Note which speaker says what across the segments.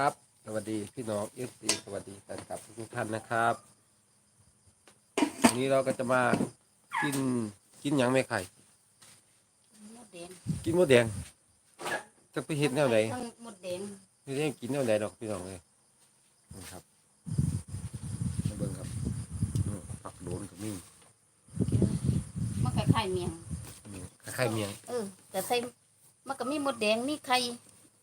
Speaker 1: ครับ สวัสดีพี่น้องเอฟซีสวัสดีแฟนคลับทุกท่านนะครับวันนี้เราก็จะมากินกินหยังไม่ไข่
Speaker 2: หมดแดง
Speaker 1: กินหมดแดงจะไปเห็ดแนวไหน
Speaker 2: ทั้งหมดแดง
Speaker 1: ไม่ได้กินแนวไหนดอกพี่น้องเลยนี่ครับมาเบิ่งครับอืมผักโดนกับมิ่ง
Speaker 2: มันคล้ายๆเมียง
Speaker 1: นี่คล้ายๆเมียง
Speaker 2: เออแต่ใส่มันก็มีหมดแดงมีไข่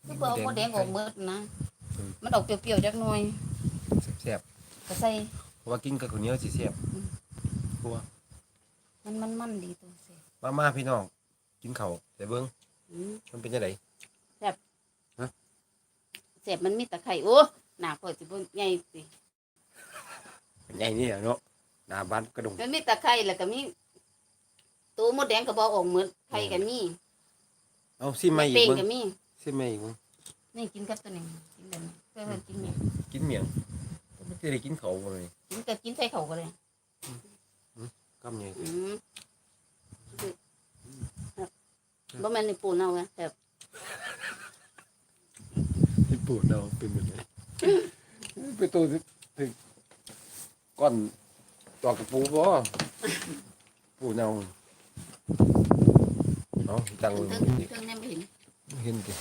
Speaker 2: คือบ่เอาหมดแดงออกหมดนะ
Speaker 1: อื ม
Speaker 2: มันออกเปรี้ยวๆจักหน่อย
Speaker 1: แซ่บ
Speaker 2: ก็ใส่
Speaker 1: ๆเพราะว่ากินกับข้าวเหนียวสิแซ่บเพราะว่า
Speaker 2: มันมันมันดีตัวเสีย
Speaker 1: มามาพี่น้องกินข้าวแต่เบิ่ง
Speaker 2: อืม
Speaker 1: มันเป็นยังไง
Speaker 2: เสียบมันมีตะไคร้โอ้หน้าเปิดสิบ่ใหญ่สิ
Speaker 1: ใหญ่นี่อะเนาะหน้าบ้านกระดง
Speaker 2: มันมีตะไคร้แล้วก็มีตัวหมดแดงก็บ่ออกหมดไข่ก็มี
Speaker 1: เอาซิมมาอีก
Speaker 2: เป้ง
Speaker 1: เบิ่ง
Speaker 2: ก็มี
Speaker 1: ซิมมาอีกเบิ่ง
Speaker 2: นี่กินกับตัวนี้กินแบบนี้เพื่อกินเนี่ย
Speaker 1: กินเมียงไม่ได้กินเขาบ่เลย
Speaker 2: กินก็กินใส่เขาก็เลย
Speaker 1: กำใหญ่
Speaker 2: อืมบ่แม่นในปูนเอาไงแต่
Speaker 1: ที่ปูดเราเป็นเหมือนไงไปตัวที่ที่ก้อนตอกตะปูบ่ปูเนาเอาตัง
Speaker 2: เค
Speaker 1: ไว้
Speaker 2: รื่อง
Speaker 1: อีก
Speaker 2: เครื่องนี่ไม่เห็น
Speaker 1: เห็นดิ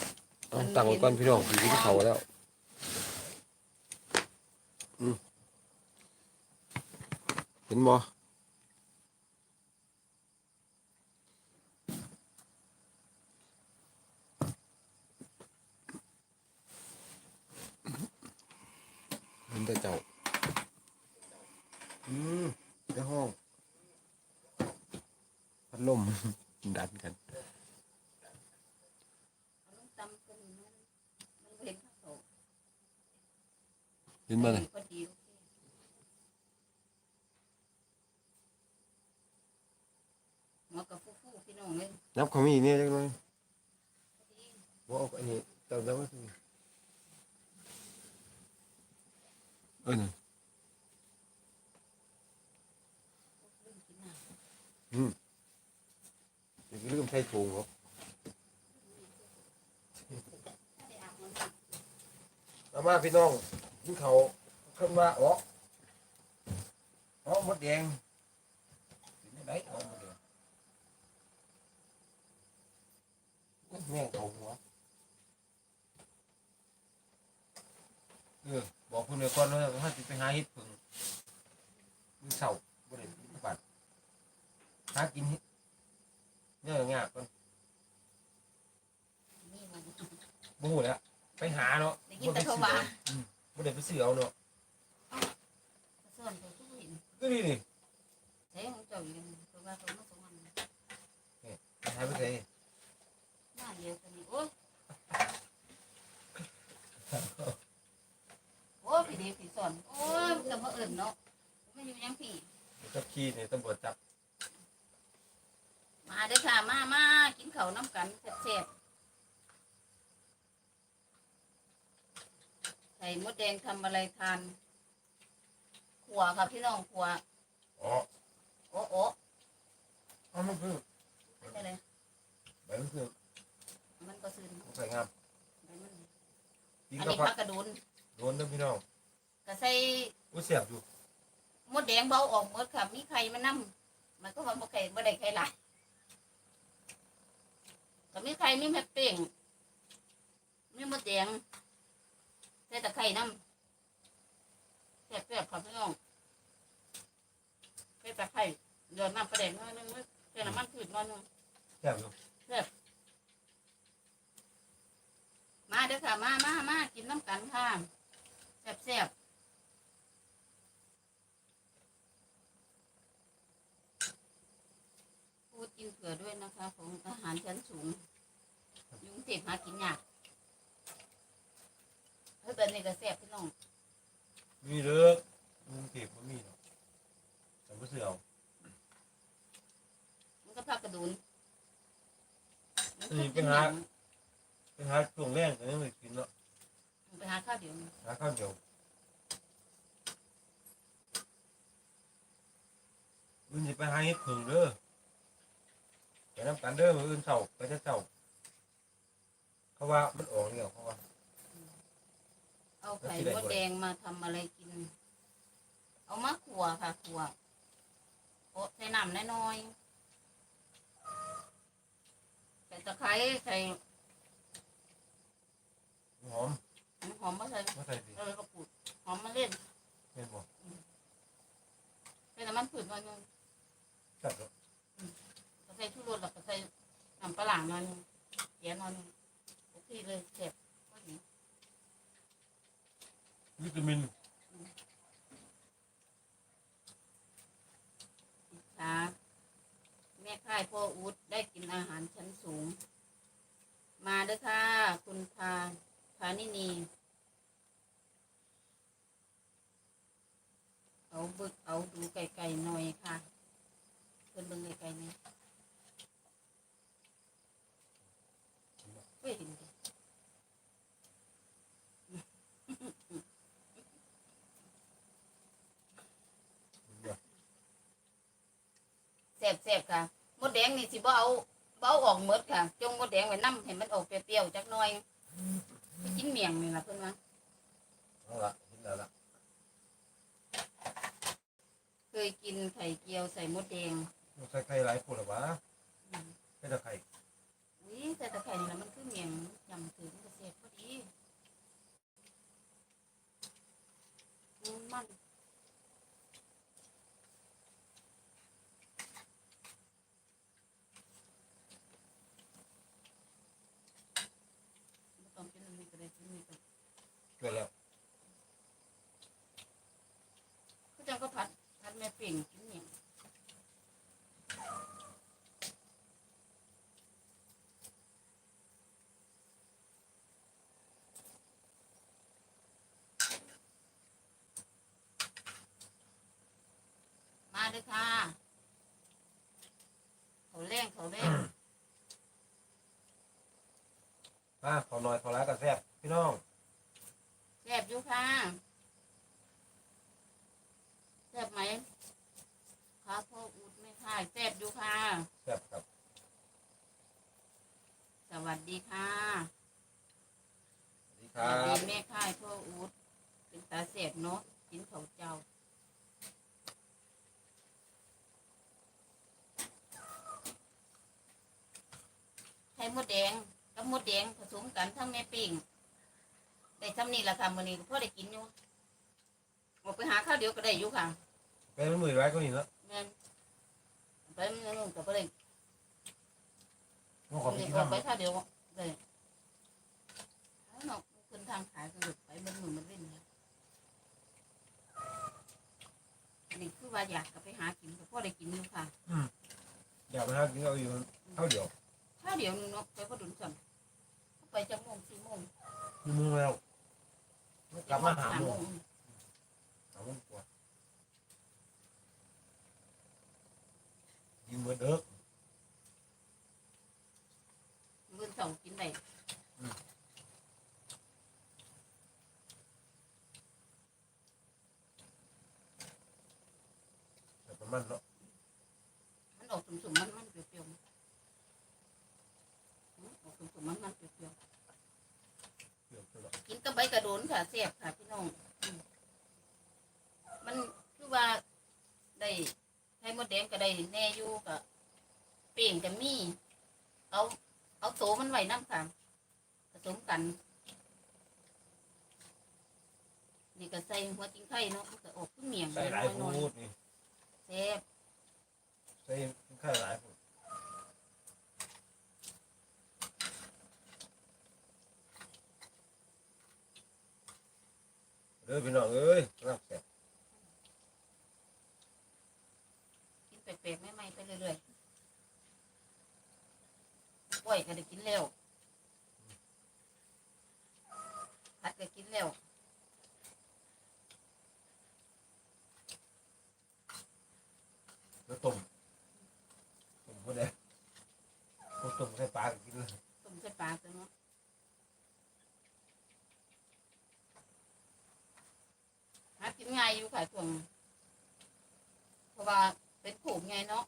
Speaker 1: เอาตังไว้ก่อนพี่น้องสิกินเขาแล้วอืมเห็นบ่เห็นแต่เจ้า อืมในห้องพัดลมดันกัน
Speaker 2: ตำกันมันมันเห็นเขา
Speaker 1: เห็นบ่เลย
Speaker 2: พอดีโอเคหมอกับฟูฟูพี่น้องเลย
Speaker 1: นับเขามีเนี่ยจังเลยว่าเอาอันนี้เติมแล้วว่าสิเออน่ะอืมเดี๋ยวลืมใช้ถุงครับมามาพี่น้อง กินเขาขึ้นมาอ๋ออ๋อหมดแดงกินได้อ๋อหมดแดงแม่งเอาหัวเออบอกคุณเลยก่อนว่าถ้าจะไปหาเห็ดผึ่งมือเสาบ่ได้บัดหากินเห็ดเนี่ยง่ายก่อน
Speaker 2: นี่มัน
Speaker 1: บ่ฮู้แหล้วไปหาเนาะ
Speaker 2: ได้ยินแต่เขาว่า
Speaker 1: อืม บ่ได้ไปซื้อเอาเนาะ
Speaker 2: ส่วนเขาทุกเห็น
Speaker 1: ก็นี่นี่
Speaker 2: ใช้ของเจ้าอยู่เพราะว่าเขาไม่สมมัน
Speaker 1: ไปหาไปใส่
Speaker 2: หน้าเดียวกันนี่โอ้ยโอ้ยพี่เด็กพี่สอนโอ้ยมันก็บ่เอิ่นเนาะไม่อยู่ยังพี่
Speaker 1: กับขี้นี่ตำรวจจับ
Speaker 2: มาเด้อค่ะ มามากินข้าวน้ำกันแซ่บ ๆใส่มดแดงทำอะไรทานขัวค่ะพี่น้องขัว
Speaker 1: อ๋อ
Speaker 2: โอ้โอ้
Speaker 1: เอามันคือ
Speaker 2: ไม่ได้เลย
Speaker 1: ใบมันคือ
Speaker 2: มันก็ซื้อ
Speaker 1: ใส่งาม
Speaker 2: ใบมัน
Speaker 1: กิน
Speaker 2: อัน
Speaker 1: กับ
Speaker 2: นี้
Speaker 1: ผั
Speaker 2: ผั
Speaker 1: ก
Speaker 2: กกระโดน
Speaker 1: โดนเด้อพี่น้อง
Speaker 2: ก็ใส่
Speaker 1: อุ้ยเสียบอยู่
Speaker 2: มดแดงเบาออกหมดค่ะมีไข่มานํมันก็ว่าบ่ไข่บ่ได้ไข่หลายก็มีไข่มีแม่เป้งมีมดแดง ใส่ตะไคร่น้ำแซ่บๆค่ะพี่น้องใส่ตะไคร่เดือดน้ำปลาแดงน้อยนึงใส่น้ำมันพืชน้อยนึง
Speaker 1: เสียบอยู่
Speaker 2: มาเด้อค่ะ มามามากินน้ำกันค่ะแซ่บๆพูดกินเผื่อด้วยนะคะ ของอาหารชั้นสูง ยุงเทพหากินยาก เฮ้ยแบบนี้ก็แซ่บพี่น้อง
Speaker 1: มีเด้อมึงเก็บบ่มีเนาะแต่บ่เสือเอา
Speaker 2: มันก็พักกระดุนมัน
Speaker 1: นี่ไปหาไปหาช่วงแรกก็ยังไม่กินเนาะ
Speaker 2: ไปหาข้าวเดี๋ยวนี้
Speaker 1: หาข้าวเดียวมื้อนี้ไปหาเห็ดผึ่งเด้อไปนำกันเด้อมื้ออื่นเช้าไปแต่เช้าเขาว่ามันออกแล้วเขาว่า
Speaker 2: เอาไข่มดแดงมาทำอะไรกิน เอามาขัวค่ะขัวโอะใส่น้ำน้อยๆใส่ตะไคร้ใส่
Speaker 1: หอม
Speaker 2: หอมมาใส่
Speaker 1: มาใส่สิ
Speaker 2: เออกระปุกหอมมาเล่น
Speaker 1: เห็นบ่
Speaker 2: ใส่น้ำมันผืดหน่อยหนึง
Speaker 1: จับแล้ว
Speaker 2: ก็ใส่ชูรสแล้วก็ใส่น้ำปลาหลางหน่อยหนึงเกี๊ยหน่อยหนึงโอเคเลยเสร็จพอดี
Speaker 1: วิตามิน
Speaker 2: ค่ะแม่ค่ายพ่ออูดได้กินอาหารชั้นสูง มาเด้อค่ะ คุณพาพานินี เอาบึกเอาดูไกลๆหน่อยค่ะเพิ่นเบิ่งไกลๆนี่ไม่เห็นดิแซ่บๆค่ะ มดแดงนี่ สิบ่เอาบ่เอาออกหมดค่ะ จงมดแดงไว้นํให้มันออกเปรี้ยวๆจักหน่อยไปกินเมี่ยงนี่ล่ะเพิ่นว่า
Speaker 1: เอาละเห็นแล้วละ
Speaker 2: เคยกินไข่เจียวใส่มดแดง
Speaker 1: ใส่ไข่หลายคนหรอวะใส่ตะไคร้
Speaker 2: อุ้ยแต่ตะไคร่นี่ล่ะมันคือเมี่ยงยำถึงกระเสียบพอดีอืมมันบ่ต้องกินอันนี้ก็ได้กินอันนี้ก็
Speaker 1: เกิดแล้ว
Speaker 2: คือจังก็ผัดผัดแม่ เป่งกินเนี่ยมาเลยค่ะเขาแรงเขาแรง
Speaker 1: อะขอหน่อยขอร้ายกับแซ่บพี่น้อง
Speaker 2: แซ่บอยู่ค่ะแซ่บไหมค่ะพ่ออุดไม่ค่ะแซ่บอยู่ค่ะ
Speaker 1: แซ่บครับ
Speaker 2: สวัสดีค่ะ
Speaker 1: สวัสดีค
Speaker 2: ส
Speaker 1: รั
Speaker 2: วัสดี
Speaker 1: บ
Speaker 2: แม่ค่ายพ่ออูดเป็นตาเสบเนาะกินเขาวเจ้า ใช้มดแดงกับมดแดงผสมกันทั้งแม่ปิ่งได้ทำ นี่แหละค่ะมื้อนี้พ่อได้กินอยู่ออกไปหาข้าวเดียวก็ได้อยู่ค่ะ
Speaker 1: ไปมันมือไว้ก็นี่แล้ว
Speaker 2: แม่นไปมันนู่นก็บ่ได้
Speaker 1: ต้องขอไป
Speaker 2: นี่
Speaker 1: กิน
Speaker 2: ออกไป
Speaker 1: น้ำ
Speaker 2: ข้าวเดียวได้เอาเนาะขึ้นทางขายก็หลุดไปมันมือมันเล่นเนี่ยอันนี้คือว่าอยากกลับไปหากินก็พ่อได้กินอยู่ค่ะ
Speaker 1: อยากไปหากินเอาอยู่เท่าเดียว
Speaker 2: ข้าวเดียวนึงเนาะไปพอดุนสั่งไปจังโมงสี่โมง
Speaker 1: มีมุงแล้ว กลับมาหา
Speaker 2: ห้
Speaker 1: โม
Speaker 2: โม
Speaker 1: ง
Speaker 2: ง
Speaker 1: หาโมงกว่ากินเมื่อเด้อ
Speaker 2: เงินสองกินได้
Speaker 1: แต่ประมาณเนาะ
Speaker 2: มันออกสุ่มๆมันมันๆเปรี้ยวๆอืมออกสุ่มๆมันมันๆเปรี้ยว
Speaker 1: เปรี้ยวตัวละ
Speaker 2: ๆกินกับ ใบกระโดนค่ะแซ่บค่ะพี่น้องอืมมันคือว่าได้ให้มดแดงก็ได้แน่อยู่กับเป่งกับมีเอาเอาโตมันไว้น้ำค่ะผสมกัน นี่ก็ใส่หัวจิ้งไข่เนาะมันก็ออกขึ้นเมียง
Speaker 1: ใส่หลาย
Speaker 2: น้อย
Speaker 1: พูดนี่
Speaker 2: ๆแซ่บ
Speaker 1: ใส่ข้าวหลายพูด เด้อพี่น้องเอ้ย
Speaker 2: อยู่
Speaker 1: ขาย
Speaker 2: เครื่วงเพราะว่าเป็นผูกไงเนาะ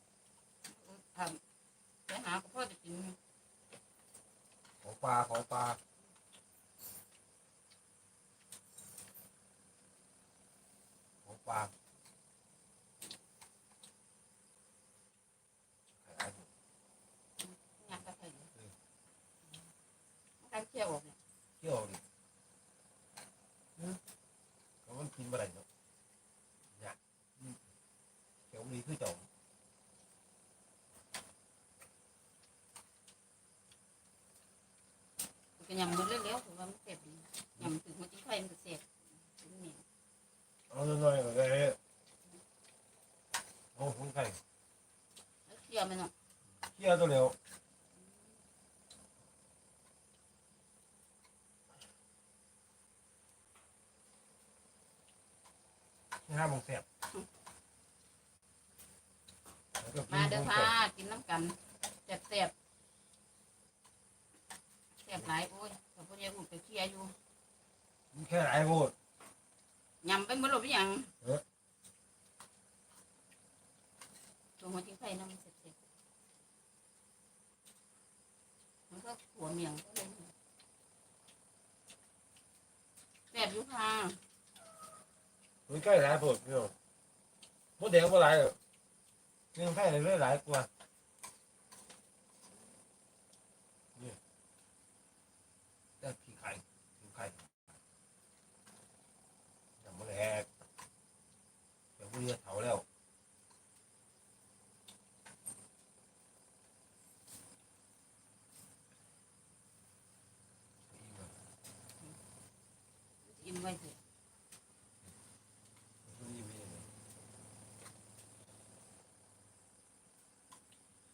Speaker 2: ทำไปหาพ่อจะกิน
Speaker 1: ขอปลาขอปลาขอปลา
Speaker 2: ยำมันเร็วๆถือว่ามันเสียบดียำถึงมันจิ้งไข่มันก็เสียบเป็นเหนียว
Speaker 1: เอาหน่อยๆเลยโอ้คุณไข่
Speaker 2: แล้วเคี่ยวมันเนาะ
Speaker 1: เคี่ยวตัวเร็วห้าโมงแซ่บแล้วก็กิน
Speaker 2: มาเด้อ
Speaker 1: ของ
Speaker 2: ค่ะ
Speaker 1: แซ่บ
Speaker 2: กินน้ำกันเสียบเสียบเสียบหลายโอ้ ไปเคี่ยวอยู่
Speaker 1: แค่ไหนพูด
Speaker 2: ยำไปหมดหรือยัง
Speaker 1: เออ
Speaker 2: ตัวหัวจิ้งไข่น้ำมันเสียบเสียบมันก็หัวเมียงก็เลยเสียบอยู่ค่ะ
Speaker 1: มันใกล้หลายพูดพี่น้องมดแดงบ่หลายหรอกเรื่องแค่เลยหลายกว่านี่แต่ขี้ไข่ขี้ไข่ยังไม่แหล กเดี๋ยวพรุ่งนี้เผาแล้ว
Speaker 2: อิ่มไว้สิ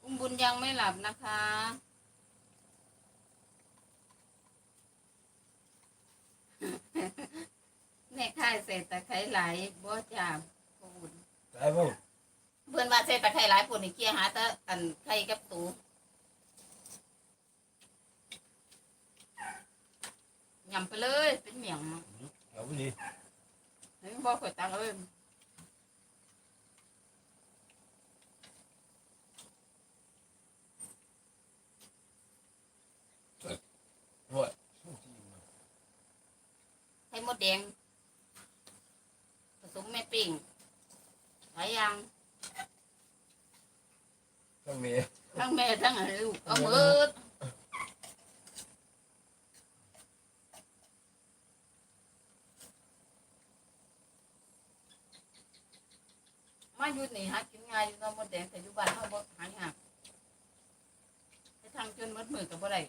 Speaker 2: อุ้มบุญยังไม่หลับนะคะ แม่ค่ายเศษตะไคร้ไหลายบ่จ่าพูด
Speaker 1: หลายพูด
Speaker 2: เพื่อนว่าเศษตะไคร้ไหลายปุ่นนี่เกี่ยหาแตะอันไข่กับตูยำไปเลยเป็นเหมียง
Speaker 1: เดี๋ยวพรุ่งนี้
Speaker 2: เฮ้ยบอกข่อยตังเอ้ย
Speaker 1: ด้วย
Speaker 2: ไข่มดแดง ผสมแม่ปิ้งหลายอย่าง
Speaker 1: ต้องมี
Speaker 2: ทั้งแม่ทั้งลูกเอาหมืดมาอยู่นี่หากินง่ายอยู่เนาะมดแดงแต่อยู่บ้านเฮาบ่หายากไปทางจนหมดมือก็บ่ได้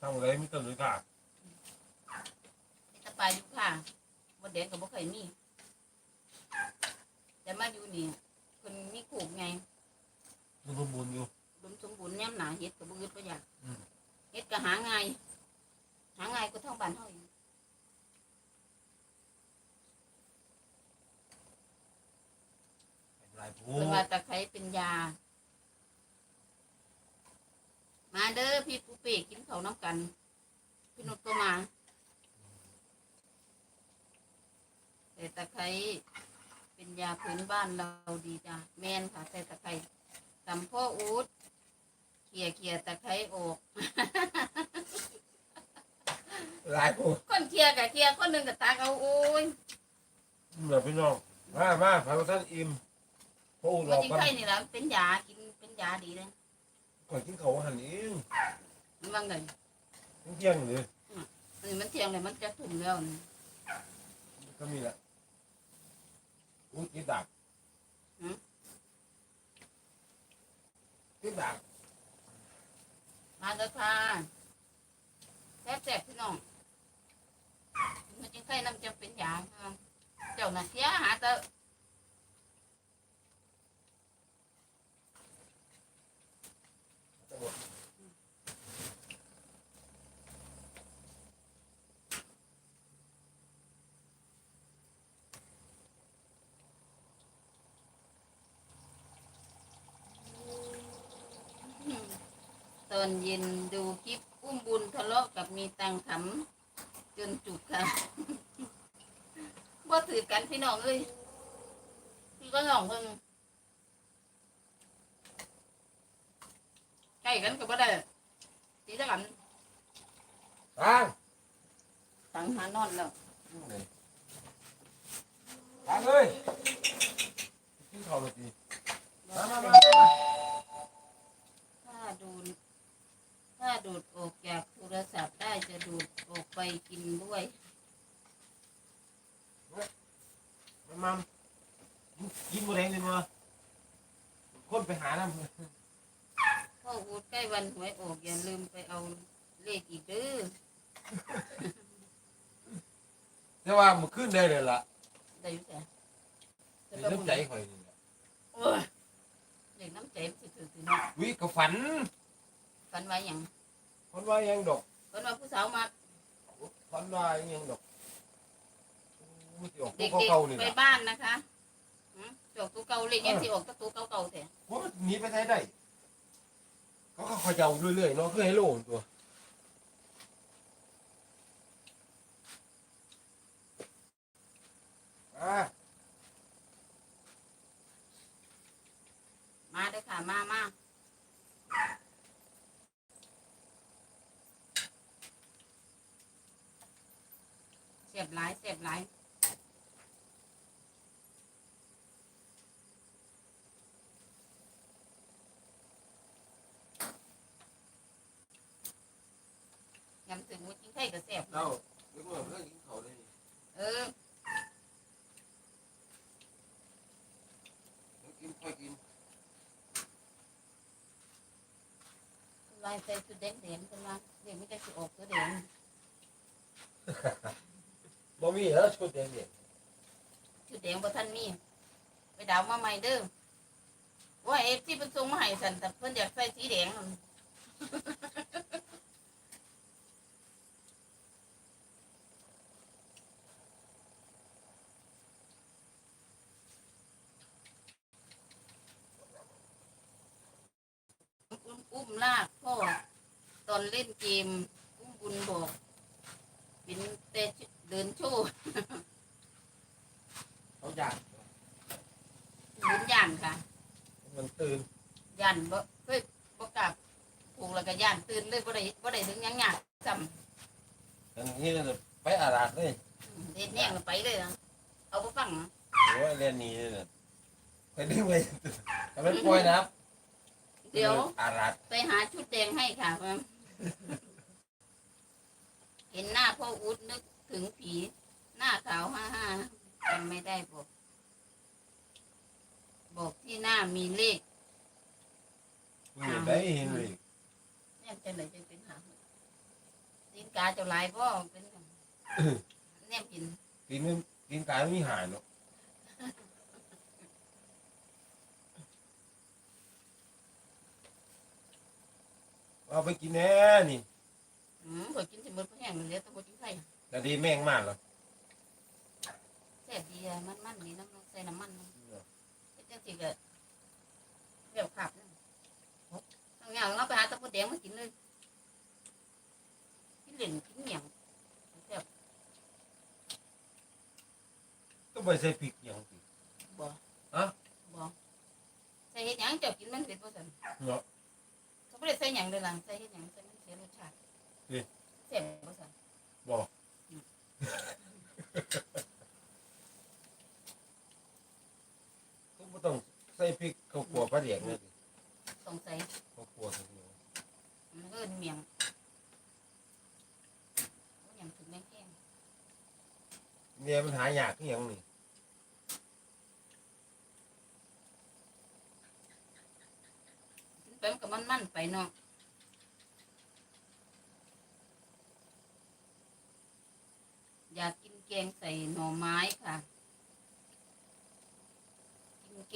Speaker 1: ทำอะไรไม่ต้องเลยค่ะ
Speaker 2: มีแตะปลายอยู่ค่ะมดแดงก็บ่เคยมี แต่มาอยู่นี่เพิ่นมีคูกไง
Speaker 1: มันสมบูรณ์อยู่
Speaker 2: อุดมสมบูรณ์ย่ำหนาเฮ็ดก็บ่อึดบ่อยาก
Speaker 1: อืม
Speaker 2: เฮ็ดก็หาง่ายหาง่ายกว่าท้องบ้านเฮาอีก
Speaker 1: หลายพู
Speaker 2: เพิ่นว่าตะไคร้เป็นยา มาเด้อพี่ปูเป้กินข้าวน้ำกัน พี่นุชก็มาแต่ตะไคร้ เป็นยาพื้นบ้านเราดีจ้ะแม่นค่ะแต่ตะไคร้ตำพ่ออูดเขี่ยเขี่ยตะไคร้ออก
Speaker 1: หลายพูด
Speaker 2: คนเขี่ยกับเขี่ยคนหนึ่งกับตากเอาโอ้ย
Speaker 1: เดี๋ยวพี่น้องมามาพาท่านอิ่มพูด
Speaker 2: มั
Speaker 1: เรา
Speaker 2: นจริง
Speaker 1: กัน
Speaker 2: ไข่นี่แหละเป็นยากินเป็นยาดีเลย
Speaker 1: ก่อนกินเขาวหันเอง
Speaker 2: มันว่าไง
Speaker 1: เที่ยงเลย
Speaker 2: อันนี้มันเที่ยงเลยมันจะถุ่มแล้วนี่
Speaker 1: ก็มีแหละ อุ้ยกินดักกินดัก
Speaker 2: มาเด้อค่ะแซ่บๆพี่น้องมันจริงไข่น้ำจะเป็นยาค่ะเจ้าน่ะเสียหาแต่ต อนเย็นดูคลิปอุ้มบุญทะเลาะกับมีตังขำจนจุกค่ะบ่ถือกันพี่น้องเอ้ยพี่ก็ลองเพิ่งใกล้กันก็บ่ได้ตีตะกัน
Speaker 1: ตัง
Speaker 2: ตังหานอนแล้ว
Speaker 1: ตังเลยกินข้าวเลยดีมามามา
Speaker 2: ถ้าดูด ถ้าดูดออกจากโทรศัพท์ได้จะดูดออกไปกินด้วย
Speaker 1: มันมากินบ่แรงเลยมั้คนไปหาน้ำ
Speaker 2: พ่ออูดใกล้วันหวยออกอย่าลืมไปเอาเลขอีกเด้อ
Speaker 1: แต่ว่ามันขึ้นได้เลยล่ะ
Speaker 2: ได้อยู่แต่
Speaker 1: ในน้ำใจข่อยนี่ล่ะ
Speaker 2: โอ้ยเลขน้ำใจมันสิถือถือเนาะ
Speaker 1: วิก็ฝัน
Speaker 2: ฝันไว้หยัง
Speaker 1: ฝันว่ายังดอก
Speaker 2: ฝันว่าผู้สาวมา
Speaker 1: ฝันว่ายังดอกมันสิออก
Speaker 2: เด็ก
Speaker 1: ตัวเก่าๆนี่
Speaker 2: ๆไป
Speaker 1: ล่ะ
Speaker 2: บ้านนะคะหืมจอกตัวเก่าเลขยังสิออกแตัวตัวเก่าๆแต่
Speaker 1: เพราะมันหนีไปไทยได้เขาก็คอยเจ้าเรื่อยๆเนาะคือให้โล่งตัวอ่า
Speaker 2: มาเด้อค่ะมามา สียบหลายเสียบหลายยำตึงมุดจิ้งไข่ก็เสียบ
Speaker 1: เอ้าเดี๋ยวก่อนเรื่องกินเขาวเลยนี่
Speaker 2: เออ
Speaker 1: เดี๋ยวกินค่อยกิน
Speaker 2: ลายใส่ชุดแดงแดงกันมาเดี๋ยวไม่ได้สิออกตัวแดง
Speaker 1: บ่มีแล้วชุดแดงเนี่ย
Speaker 2: ชุดแดงบ่ทันมี ไปดาวมาใหม่เด้อว่าเอฟที่เพิ่นส่งมาให้สันแต่เพิ่นอยากใส่สีแดงลุ้มอุ้มลากพ่อตอนเล่นเกม อุ้มบุญบอกเป็นแต่เดินโชว์
Speaker 1: เขาอยาก
Speaker 2: บุญย่านค่ะ
Speaker 1: มันตื่น
Speaker 2: ย่านบ่เคยบ่กลับผูกแล้วก็ย่านตื่นเลยบ่ได้บ่ได้ถึงหยังยากซ้ำ
Speaker 1: อันนี้เราไปอาราดเลย
Speaker 2: เฮ็ดแน่งแล้วไปเลยนะเอาบ่ฟังนะ
Speaker 1: โอ้ยเรียนหนี้เนี่ยไปดึงไปทำเป็นป่วยนะครับ
Speaker 2: เดี๋ยว
Speaker 1: อาราด
Speaker 2: ไปหาชุดแดงให้ค่ะว่าเห็นหน้าพ่ออุดนึกถึงผี หน้าขาวห้าห้าจำไม่ได้บอก บอกที่หน้ามีเลข
Speaker 1: เห็นได้เห็นเลย
Speaker 2: เนี่ยจังไหนจังเป็นหางตีนกาเจ้าหลายพ่อเป็นเนี่ยกิน
Speaker 1: กินไม่กินกายไม่มีหายเนาะเอาไปกินแน่นี่
Speaker 2: อืมบ่กินสิหมดบ่แห้งเลยเหลือแตัวบ่กินไข่
Speaker 1: แต่ดีแม่งมากเหรอ
Speaker 2: แซ่บดีอะมันมันๆดีน้ำใส่น้ำมัน มันเฮ็ดจังสิก็เรียวขับนั่นเอาอย่างเราไปหาตะปูแดงมากินเลยกินเหล่นกินเหนียงแซ่บ
Speaker 1: ก็ไปใส่พริกอย่างสิ
Speaker 2: บ่
Speaker 1: ฮะ
Speaker 2: บ่ใส่เฮ็ดหยังเจ้ากินมันเผ็ดบ่ซั่น
Speaker 1: เนาะ
Speaker 2: เขาบ่ได้ใส่หยังเลยล่ะใส่เฮ็ดหยังใส่มันเสียรสชาติ
Speaker 1: เอ๊ะ
Speaker 2: แซ่บบ่ซั่น
Speaker 1: บอกก็ไม่ต้อง ใส่พริกข้าวคั่วปลาเดียกเลยสิ
Speaker 2: สงสัย
Speaker 1: ข้าวคั่วข้าวเหนียว
Speaker 2: มันก็เอิ้นเมียงโอ้ยยังถึงแม่งแห้ง
Speaker 1: เนี่ยมันหายากที่ยังนี่
Speaker 2: กินไปมันก็มันๆไปเนาะอยากกินแกงใส่หน่อไม้ค่ะ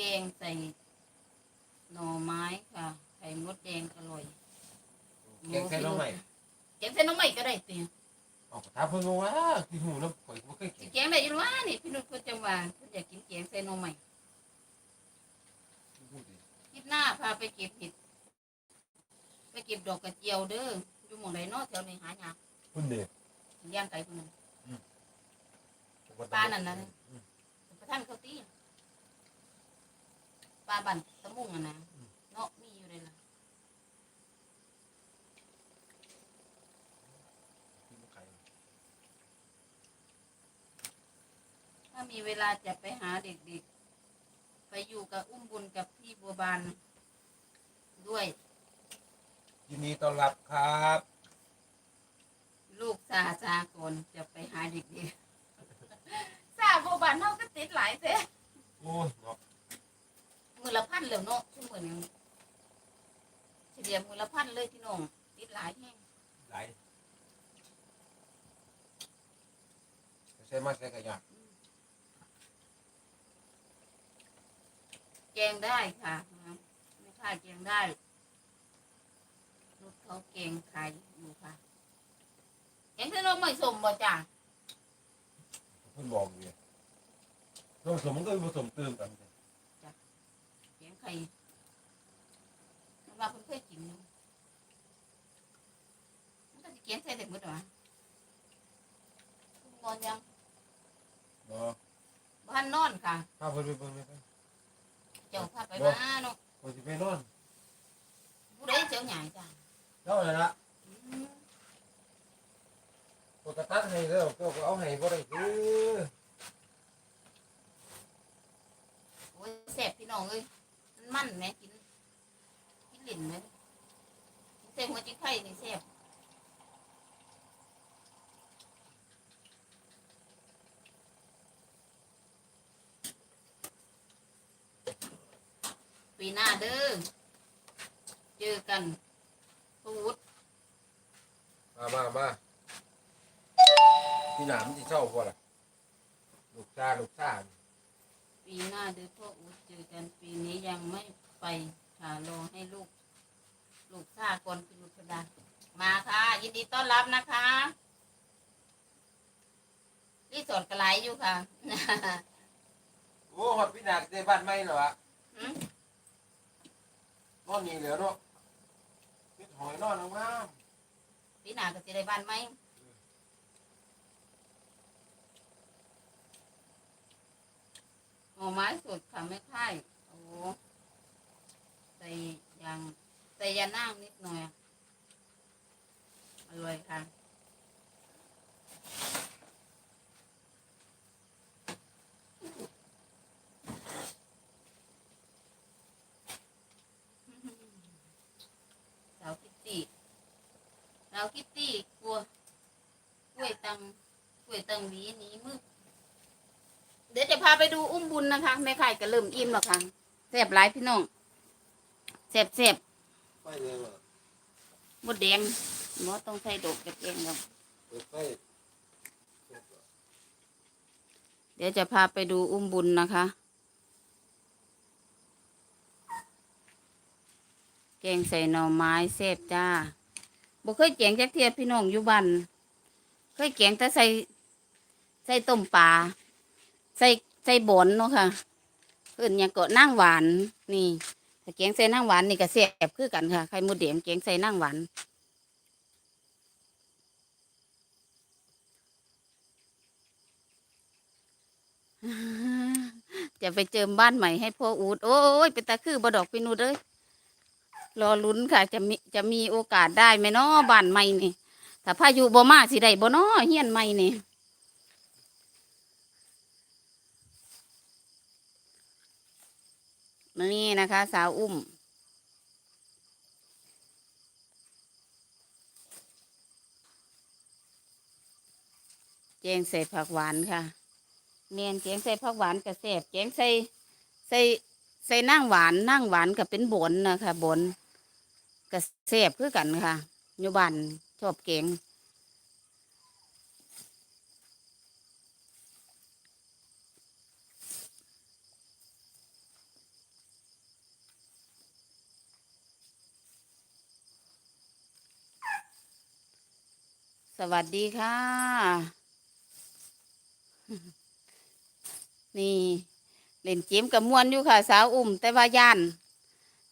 Speaker 2: กินแกงใส่หน่อไม้ค่ะไข่มดแดงอร่อย
Speaker 1: แกงใส่น้องใหม่
Speaker 2: แกงใส่หน้องใหม่ก็ได้เตีย
Speaker 1: เอาถามเพิ่นว่าที่หูน้ำข่อยบ่เคย
Speaker 2: สิ
Speaker 1: กิน
Speaker 2: แกงได้อยังวะนี่พี่นุ่นเพิ่นจังว่าเพิ่นอยากกินแกงใส่หน่อใหม่
Speaker 1: พูดดิ
Speaker 2: คิดหน้าพาไปเก็บเห็ดไปเก็บดอกกระเจียวเด้ออยู่หม่องใดเนาะแถวนี้หายาก
Speaker 1: คุณเด็ก
Speaker 2: ย่างไก่พุ่นนั้นปลานั่นน่ะประท่านเขาตี ปลาบันตะมุงอะนะเนาะมีอยู่เลยล่ะถ้ามีเวลาจะไปหาเด็กๆ ไปอยู่กับอุ้มบุญกับพี่บัวบานด้วย
Speaker 1: ยินดีต้อนรับครับ
Speaker 2: ลูกซาซาก่อนจะไปหาเด็กๆซาบัวบานบ้านเฮาก็ติดหลายแท้
Speaker 1: โอ้ยเนาะ
Speaker 2: มือละพันแล้วเนาะชั่วโมงนึงเฉลี่ยมือละพันเลยพี่น้องติดหลายแห้ง
Speaker 1: หลายใช้มาใช้กระยา
Speaker 2: แกงได้ค่ะไม่ค่าแกงได้รถเขาแกงขายอยู่ค่ะเห็นที่เราไม่สมบ่จ้ะ
Speaker 1: เพิ่นบอกอยู่ผสมมันก็ผสมเติมกัน
Speaker 2: แกง ไข่มันว่าเพิ่นเคยกินอยู่มันก็สิเขียนใส่ได้หมดวะนอนยัง
Speaker 1: เนาะ
Speaker 2: บ้านนอนค่ะ
Speaker 1: พาเพิ่นไปเบิ่งเลยไป
Speaker 2: เจ้าพาไปมาเนาะ
Speaker 1: เพิ่นสิไปนอน
Speaker 2: ผู้ใดเจ้าใหญ่จ้ะ
Speaker 1: เท่านั้นละ
Speaker 2: อืม
Speaker 1: ปกตัดให้แล้วก็เอาให้บ่ได้คือ
Speaker 2: โอ้ยแซ่บพี่น้องเอ้ย มันมันแหมกินกินหลินไหมใส่หัวจิ้งไข่นี่แซ่บปีหน้าเด้อเจอกันปูด
Speaker 1: มามามาพี่หนามที่เช่าพอละลูกชาลูกชา
Speaker 2: ปีหน้าเด้อพ่ออูดเจอกันปีนี้ยังไม่ไปค่ะรอให้ลูก ลูกซ่าก่อนคุณลุพดามาค่ะ ยินดีต้อนรับนะคะรีสอร์ทกระไรอยู่ค่ะ
Speaker 1: โอ้ฮอดพี่นาคในบ้านใหม่เหรอวะ
Speaker 2: หืม
Speaker 1: นอนนี่เหลือเนาะพี่หอยนอนงาม
Speaker 2: ปีหน้าก็จะได้บ้านไหม น่อไม้สดค่ะไม่ค่ายโอ้ใส่ยางใส่ยานั่งนิดหน่อยอร่อยค่ะ สาวคิตตี้สาวคิตตี้กลัวกล้วยตังกล้วยตังหวีหนี้มือ เดี๋ยวจะพาไปดูอุ้มบุญนะคะแม่ไข่ก็เริ่มอิ่มแล้วค่ะแซ่บหลายพี่น้องแซ่บแซ่บ
Speaker 1: ไฟเลยว่ะ
Speaker 2: หมดแดงหมอต้องใส่ดอกกระเทียมครับ
Speaker 1: เปิดไฟ
Speaker 2: เดี๋ยวจะพาไปดูอุ้มบุญนะคะ แกงใส่หน่อไม้แซ่บจ้าบ่เคยแกงจักเทียพี่น้องอยู่บ้านเคยแกงแต่ใส่ใส่ต้มปลา ใส่ใส่บอนเนาะค่ะเพิ่นยังก็นั่งหวานนี่ถ้าแกงใส่นั่งหวานนี่ก็แซ่บคือกันค่ะไข่มดแดงแกงใส่นั่งหวานจะไปเจิมบ้านใหม่ให้พ่ออูดโอ้ยเป็นตาคือบดอกพี่นูดเอ้ยรอลุ้นค่ะ จะมีจะมีโอกาสได้ไหมเนาะบ้านใหม่นี่ถ้าพายุบ่มาสิได้บ่เนาะเฮียนใหม่นี่ นี่นะคะ สาวอุ้มแกงใส่ผักหวานค่ะเมียนแกงใส่ผักหวานกับแซ่บแกงใส่ใส่ใส่นั่งหวานนั่งหวานกับเป็นบนนะคะบนกับแซ่บคือกันค่ะอยู่บ้านชอบแกง สวัสดีค่ะ นี่ เล่นเกมกับมวนอยู่ค่ะ สาวอุ้มแต่ว่าย่าน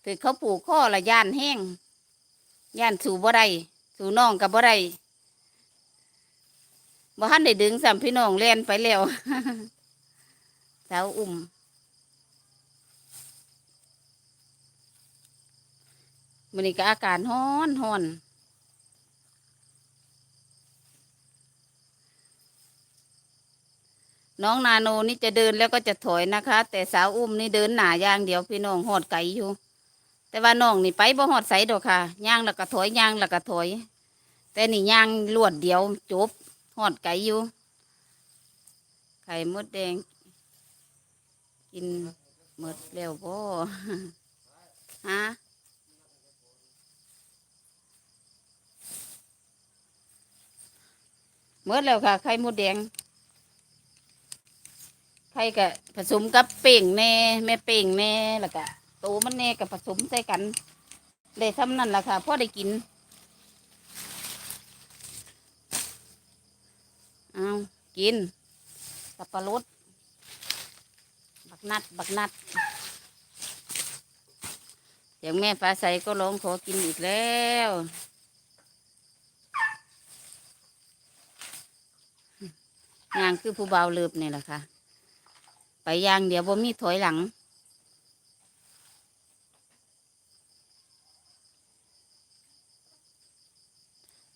Speaker 2: ถือเขาผูกข้อละย่านแห้งย่านสู่บ่ได้สู่น้องกับบ่ได้บ่ทันได้ดึงสามพี่น้องเล่นไปแล้วสาวอุ้มมันนี้ก็อากาศร้อนร้อน น้องนาโนนี่จะเดินแล้วก็จะถอยนะคะ แต่สาวอุ้มนี่เดินหนาย่างเดียวพี่น้องหอดไก่อยู่ แต่ว่าน้องนี่ไปบ่หอดใสดอกค่ะย่างแล้วก็ถอยย่างแล้วก็ถอย แต่นี่ย่างลวดเดียวจบหอดไก่อยู่ ไข่มดแดง กินหมดแล้วบ่ฮะหมดแล้วค่ะ ไข่มดแดง ไข่กับผสมกับเป่งแน่แม่เป่งแน่แล้วก็โตมันแน่กับผสมใส่กันได้ทำนั่นแหละค่ะพ่อได้กินเอากินสับปะรดบักนัดบักนัดเสียงแม่ฟ้าใสก็ร้องขอกินอีกแล้วย่างคือผู้เบาเลิบนี่แหละค่ะ ไปย่างเดี๋ยวบ่มีถอยหลัง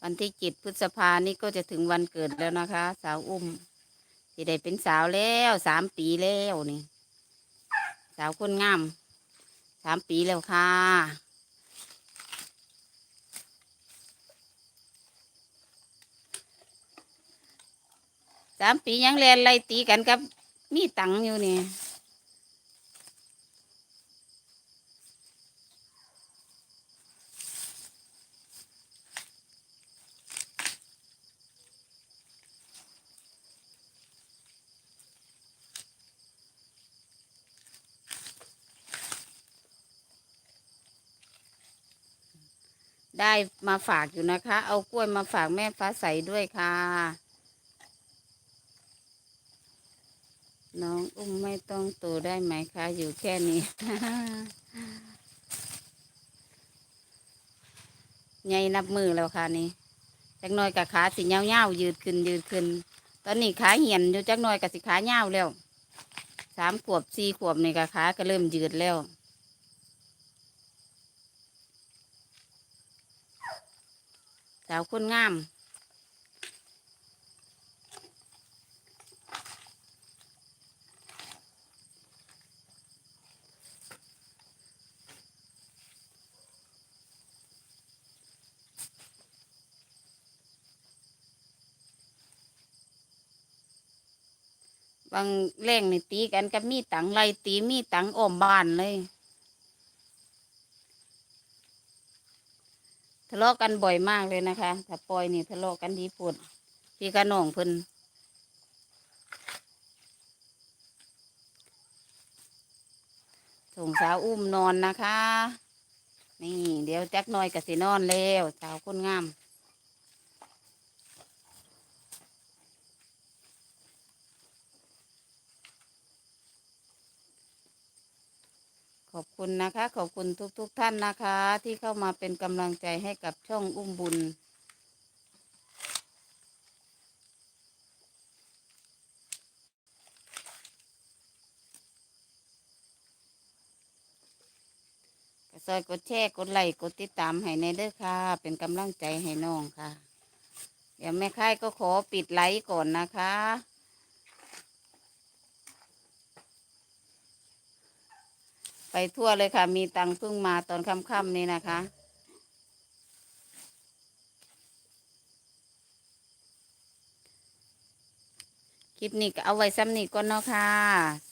Speaker 2: วันที่จิตพฤษภานี่ก็จะถึงวันเกิดแล้วนะคะ สาวอุ้มที่ได้เป็นสาวแล้วสามปีแล้วนี่ สาวคนงามสามปีแล้วค่ะสามปียังแลนไล่ตีกันกับ มีตังอยู่นี่ได้มาฝากอยู่นะคะ เอากล้วยมาฝากแม่ฟ้าใสด้วยค่ะ น้องอุ้มไม่ต้องโตได้ไหมคะ อยู่แค่นี้ไงนับมือแล้วค่ะนี่จักหน่อยกับขาสิเงาเงายืดขึ้นยืดขึ้น ตอนนี้ขาเหี่ยนอยู่จักหน่อยกับสิขาเงาแล้วสามขวบสี่ขวบนี่กับขาก็เริ่มยืดแล้วสาวคนงาม บางแรงนี่ตีกันกับมีตังไลตีมีตังอ้อมบ้านเลยทะเลาะกันบ่อยมากเลยนะคะ ถ้าปล่อยนี่ทะเลาะกันดีปุดพี่กระน้องเพิ่นส่งสาวอุ้มนอนนะคะ นี่ เดี๋ยวแจักหน่อยก็สินอนแล้ว สาวคนงาม ขอบคุณนะคะ ขอบคุณทุกๆทท่านนะคะ ที่เข้ามาเป็นกำลังใจให้กับช่องอุ้มบุญกซอยกดแชร์กดไลค์กดติดตามให้ในเด้อค่ะ เป็นกำลังใจให้น้องค่ะ เดี๋ยวแม่ค่ายก็ขอปิดไลค์ก่อนนะคะ ไปทั่วเลยค่ะ มีตังค์เพิ่งมาตอนค่ำๆนี่นะคะ คลิปนี้ก็เอาไว้ซ้ำนี้ก่อนเนาะค่ะ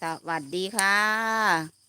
Speaker 2: สวัสดีค่ะ